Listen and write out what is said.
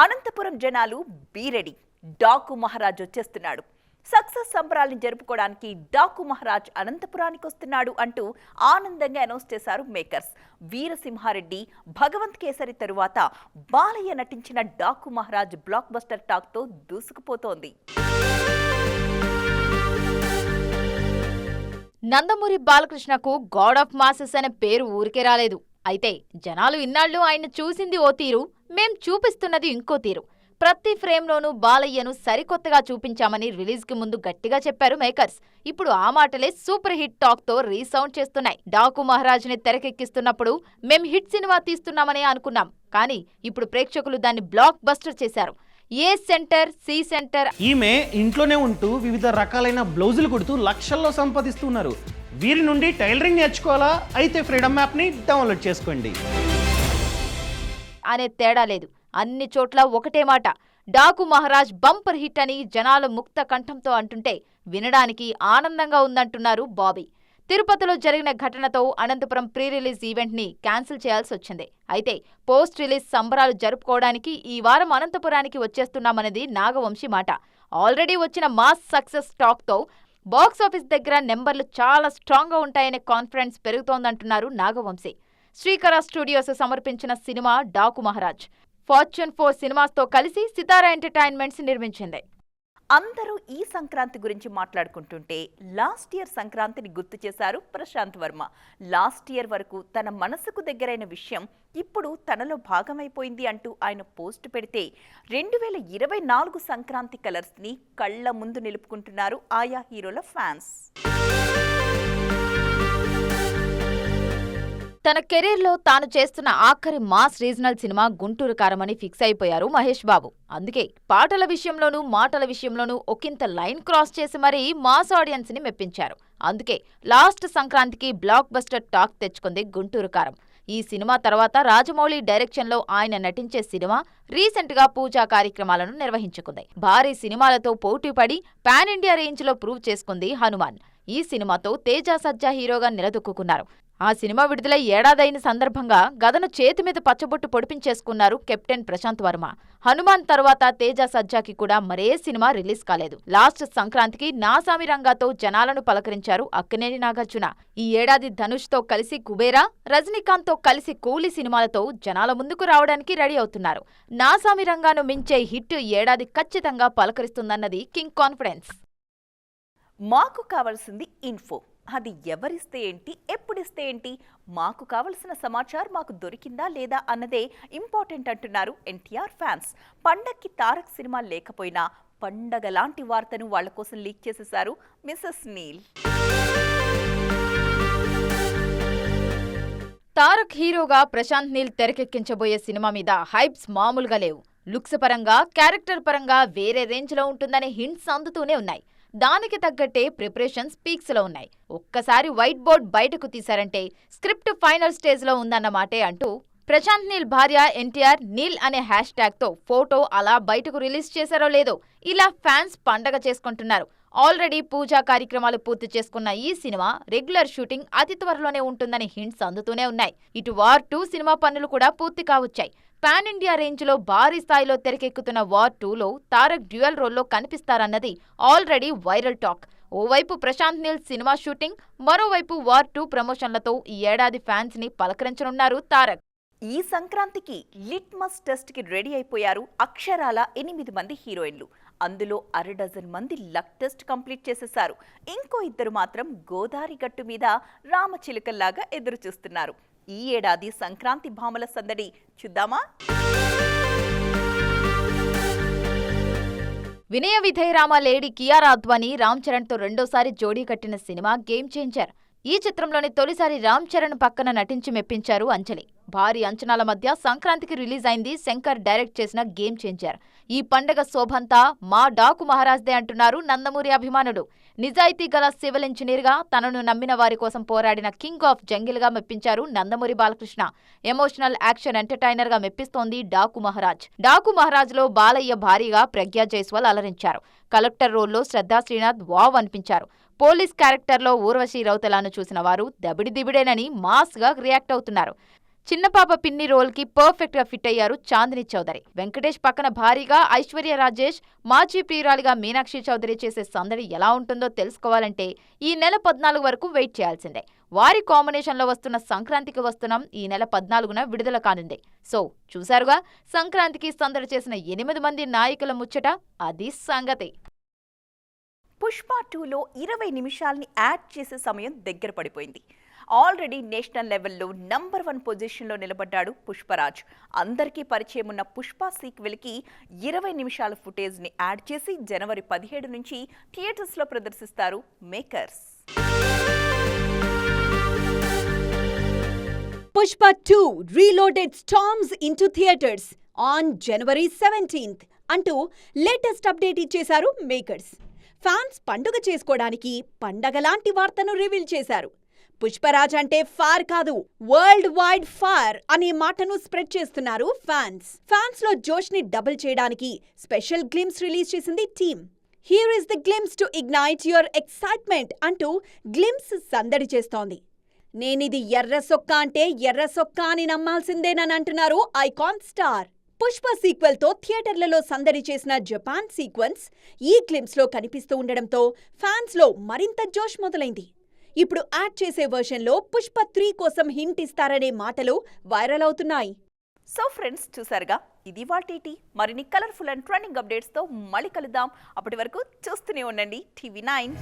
అనంతపురం జనాలు బీరెడి డాకు మహారాజ్ వచ్చేస్తున్నాడు. సక్సెస్ సంబరాల్ని జరుపుకోవడానికి డాకు మహారాజ్ అనంతపురానికి వస్తున్నాడు అంటూ ఆనందంగా అనౌన్స్ చేశారు మేకర్స్. వీరసింహారెడ్డి భగవంత్ కేసరి తరువాత బాలయ్య నటించిన డాకు మహారాజ్ బ్లాక్ బస్టర్ టాక్తో దూసుకుపోతోంది. నందమూరి బాలకృష్ణకు గాడ్ ఆఫ్ మాసెస్ అనే పేరు ఊరికే రాలేదు. అయితే జనాలు ఇన్నాళ్ళు ఆయన చూసింది ఓ తీరు మేం చూపిస్తున్నది ఇంకో తీరు. ప్రతి ఫ్రేమ్లోనూ బాలయ్యను సరికొత్తగా చూపించామని రిలీజ్కి ముందు గట్టిగా చెప్పారు మేకర్స్. ఇప్పుడు ఆ మాటలే సూపర్ హిట్ టాక్తో రీసౌండ్ చేస్తున్నాయి. డాకు మహారాజ్ని తెరకెక్కిస్తున్నప్పుడు మేం హిట్ సినిమా తీస్తున్నామనే అనుకున్నాం. కానీ ఇప్పుడు ప్రేక్షకులు దాన్ని బ్లాక్ బస్టర్ చేశారు. ఏ సెంటర్ సి సెంటర్ ఈమె ఇంట్లోనే ఉంటూ వివిధ రకాలైన బ్లౌజులు కుడుతూ లక్షల్లో సంపాదిస్తున్నారు వీరి నుండి టైలరింగ్ నేర్చుకోవాలా? అయితే ఫ్రీడమ్ యాప్ని డౌన్లోడ్ చేసుకోండి. అనే తేడా లేదు. అన్ని చోట్ల ఒకటే మాట. డాకు మహారాజ్ బంపర్ హిట్ అని జనాలు ముక్త కంఠంతో అంటుంటే వినడానికి ఆనందంగా ఉందంటున్నారు బాబీ. తిరుపతిలో జరిగిన ఘటనతో అనంతపురం ప్రీ రిలీజ్ ఈవెంట్ని క్యాన్సిల్ చేయాల్సి వచ్చింది. అయితే పోస్ట్ రిలీజ్ సంబరాలు జరుపుకోవడానికి ఈ వారం అనంతపురానికి వచ్చేస్తున్నామన్నది నాగవంశి మాట. ఆల్రెడీ వచ్చిన మాస్ సక్సెస్ టాక్తో బాక్సాఫీస్ దగ్గర నెంబర్లు చాలా స్ట్రాంగ్గా ఉంటాయనే కాన్ఫిడెన్స్ పెరుగుతోందంటున్నారు నాగవంశి. శ్రీకర స్టూడియోస్ సమర్పించిన cinema Daaku Maharaaj. Fortune four సినిమాస్తో కలిసి సితారా ఎంటర్టైన్మెంట్స్ నిర్మించింది. అందరూ ఈ సంక్రాంతి గురించి మాట్లాడుకుంటుంటే లాస్ట్ ఇయర్ సంక్రాంతిని గుర్తు చేశారు ప్రశాంత్ వర్మ. లాస్ట్ ఇయర్ వరకు తన మనసుకు దగ్గరైన విషయం ఇప్పుడు తనలో భాగమైపోయింది అంటూ ఆయన పోస్ట్ పెడితే రెండు వేల ఇరవై నాలుగు సంక్రాంతి కలర్స్ని కళ్ళ ముందు నిలుపుకుంటున్నారు ఆయా హీరోల ఫ్యాన్స్. తన కెరీర్లో తాను చేస్తున్న ఆఖరి మాస్ రీజనల్ సినిమా గుంటూరు కారమని ఫిక్స్ అయిపోయారు మహేష్ బాబు. అందుకే పాటల విషయంలోనూ మాటల విషయంలోనూ ఒకంత లైన్ క్రాస్ చేసి మరీ మాస్ ఆడియన్స్ని మెప్పించారు. అందుకే లాస్ట్ సంక్రాంతికి బ్లాక్ బస్టర్ టాక్ తెచ్చుకుంది గుంటూరు కారం ఈ సినిమా తర్వాత రాజమౌళి డైరెక్షన్లో ఆయన నటించే సినిమా రీసెంట్గా పూజా కార్యక్రమాలను నిర్వహించుకుంది. భారీ సినిమాలతో పోటీపడి పాన్ ఇండియా రేంజ్లో ప్రూవ్ చేసుకుంది హనుమాన్. ఈ సినిమాతో తేజ సజ్జా హీరోగా నిలదొక్కున్నారు ఆ సినిమా విడుదలై ఏడాదైన సందర్భంగా గదను చేతి మీద పచ్చబొట్టు పొడిపించేసుకున్నారు కెప్టెన్ ప్రశాంత్ వర్మ. హనుమాన్ తర్వాత తేజ సజ్జాకి కూడా మరే సినిమా రిలీజ్ కాలేదు. లాస్ట్ సంక్రాంతికి నాసామి రంగాతో జనాలను పలకరించారు అక్కినేని నాగార్జున. ఈ ఏడాది ధనుష్తో కలిసి కుబేరా రజనీకాంత్తో కలిసి కూలీ సినిమాలతో జనాల ముందుకు రావడానికి రెడీ అవుతున్నారు. నాసామి రంగాను మించే హిట్ ఏడాది ఖచ్చితంగా పలకరిస్తుందన్నది కింగ్ కాన్ఫిడెన్స్. మాకు కావాల్సింది ఇన్ఫో. అది ఎవరిస్తే ఏంటి? ఎప్పుడిస్తే ఏంటి? మాకు కావలసిన సమాచారం మాకు దొరికిందా లేదా అన్నదే ఇంపార్టెంట్ అంటున్నారు ఎన్టీఆర్ ఫ్యాన్స్. పండక్కి తారక్ సినిమా లేకపోయినా పండగ లాంటి వార్తను వాళ్ళ కోసం లీక్ చేసేశారు మిస్సెస్ నీల్. తారక్ హీరోగా ప్రశాంత్ నీల్ తెరకెక్కించబోయే సినిమా మీద హైప్స్ మామూలుగా లేవు. లుక్స్ పరంగా క్యారెక్టర్ పరంగా వేరే రేంజ్లో ఉంటుందనే హింట్స్ అందుతూనే ఉన్నాయి. దానికి తగ్గట్టే ప్రిపరేషన్స్ పీక్స్లో ఉన్నాయి. ఒక్కసారి వైట్ బోర్డ్ బయటకు తీశారంటే స్క్రిప్ట్ ఫైనల్ స్టేజ్లో ఉందన్నమాటే అంటూ ప్రశాంత్ నీల్ భార్య ఎన్టీఆర్ నీల్ అనే హ్యాష్ ట్యాగ్తో ఫోటో అలా బయటకు రిలీజ్ చేశారో లేదో ఇలా ఫ్యాన్స్ పండగ చేసుకుంటున్నారు. ఆల్రెడీ పూజా కార్యక్రమాలు పూర్తి చేసుకున్న ఈ సినిమా రెగ్యులర్ షూటింగ్ అతి త్వరలోనే ఉంటుందని హింట్స్ అందుతూనే ఉన్నాయి. ఇటు వార్ టూ సినిమా పనులు కూడా పూర్తి కావచ్చాయి. పాన్ ఇండియా రేంజ్లో భారీ స్థాయిలో తెరకెక్కుతున్న వార్ టూలో తారక్ డ్యూయల్ రోల్లో కనిపిస్తారన్నది ఆల్రెడీ వైరల్ టాక్. ఓవైపు ప్రశాంత్ నీల్ సినిమా షూటింగ్ మరోవైపు వార్ టూ ప్రమోషన్లతో ఈ ఏడాది ఫ్యాన్స్ని పలకరించనున్నారు తారక్. ఈ సంక్రాంతికి లిట్మస్ టెస్ట్కి రెడీ అయిపోయారు అక్షరాల ఎనిమిది మంది హీరోయిన్లు. అందులో అర డజన్ మంది లక్ టెస్ట్ కంప్లీట్ చేసేశారు ఇంకో ఇద్దరు మాత్రం గోదారి గట్టు మీద రామచిలుకల్లాగా ఎదురు చూస్తున్నారు ఈ ఏడాది సంక్రాంతి భామల సందడి చూద్దామా? వినయ విధేయరామ లేడీ కియారా అద్వానీ రామ్ చరణ్తో రెండోసారి జోడీ కట్టిన సినిమా గేమ్ చేంజర్. ఈ చిత్రంలోని తొలిసారి రామ్ చరణ్ పక్కన నటించి మెప్పించారు అంజలి. భారీ అంచనాల మధ్య సంక్రాంతికి రిలీజ్ అయింది శంకర్ డైరెక్ట్ చేసిన గేమ్ చేంజర్. ఈ పండగ శోభంతా మా డాకు మహారాజ్దే అంటున్నారు నందమూరి అభిమానులు. నిజాయితీ గల సివిల్ ఇంజనీర్గా తనను నమ్మిన వారి కోసం పోరాడిన కింగ్ ఆఫ్ జంగిల్గా మెప్పించారు నందమూరి బాలకృష్ణ. ఎమోషనల్ యాక్షన్ ఎంటర్టైనర్గా మెప్పిస్తోంది డాకు మహారాజ్. డాకు మహారాజ్లో బాలయ్య భారీగా ప్రజ్ఞా జైస్వాల్ అలరించారు. కలెక్టర్ రోల్లో శ్రద్ధా శ్రీనాథ్ వావ్ అనిపించారు. పోలీస్ క్యారెక్టర్లో ఊర్వశి రౌతలాను చూసిన వారు దబిడి దిబిడేనని మాస్గా రియాక్ట్ అవుతున్నారు. చిన్న పాప పిన్ని రోల్కి పర్ఫెక్ట్గా ఫిట్ అయ్యారు చాందిని చౌదరి. వెంకటేష్ పక్కన భారీగా ఐశ్వర్య రాజేష్ మాజీ ప్రియురాలిగా మీనాక్షి చౌదరి చేసే సందడి ఎలా ఉంటుందో తెలుసుకోవాలంటే ఈ నెల పద్నాలుగు వరకు వెయిట్ చేయాల్సిందే. వారి కాంబినేషన్లో వస్తున్న సంక్రాంతికి వస్తున్నాం ఈ నెల పద్నాలుగున విడుదల కానుంది. సో చూశారుగా సంక్రాంతికి సందడి చేసిన ఎనిమిది మంది నాయకుల ముచ్చట అది సంగతి. పుష్ప టూలో ఇరవై నిమిషాల్ని యాడ్ చేసే సమయం దగ్గర పడిపోయింది. ఆల్రెడీ నేషనల్ లెవెల్లో నంబర్ వన్ పొజిషన్లో నిలబడ్డాడు పుష్పరాజ్. అందరికీ పరిచయం ఉన్న పుష్ప సీక్వెల్కి ఇరవై నిమిషాల ఫుటేజ్ని యాడ్ చేసి జనవరి పదిహేడు నుంచి థియేటర్స్లో ప్రదర్శిస్తారు makers. Pushpa 2 reloaded storms into theaters on January 17th అంటూ లేటెస్ట్ అప్డేట్ ఇచ్చేశారు మేకర్స్. ఫ్యాన్స్ పండుగ చేసుకోవడానికి పండగలాంటి వార్తను రివీల్ చేశారు. పుష్పరాజ్ అంటే ఫార్ కాదు వరల్డ్ వైడ్ ఫార్ అనే మాటను స్ప్రెడ్ చేస్తున్నారు ఫ్యాన్స్. ఫ్యాన్స్లో జోష్ని డబుల్ చేయడానికి స్పెషల్ గ్లిమ్స్ రిలీజ్ చేసింది team. Here is the glimpse to ignite your excitement అంటూ గ్లిమ్స్ సందడి చేస్తోంది. నేనిది ఎర్ర సొక్క అంటే ఎర్ర సొక్క అని నమ్మాల్సిందేనని అంటున్నారు ఐకాన్ స్టార్. పుష్ప సీక్వెల్తో థియేటర్లలో సందడి చేసిన జపాన్ సీక్వెన్స్ ఈ క్లిమ్స్లో కనిపిస్తూ ఉండడంతో ఫ్యాన్స్లో మరింత జోష్ మొదలైంది. ఇప్పుడు యాడ్ చేసే వర్షన్లో పుష్ప త్రీ కోసం హింట్ ఇస్తారనే మాటలు వైరల్ అవుతున్నాయి. సో ఫ్రెండ్స్ చూసారుగా? ఇది వాటి మరిన్ని కలర్ఫుల్ అండ్ ట్రెండింగ్ అప్డేట్స్తో మళ్ళీ కలుద్దాం. అప్పటి వరకు చూస్తూనే ఉండండి టీవీ నైన్.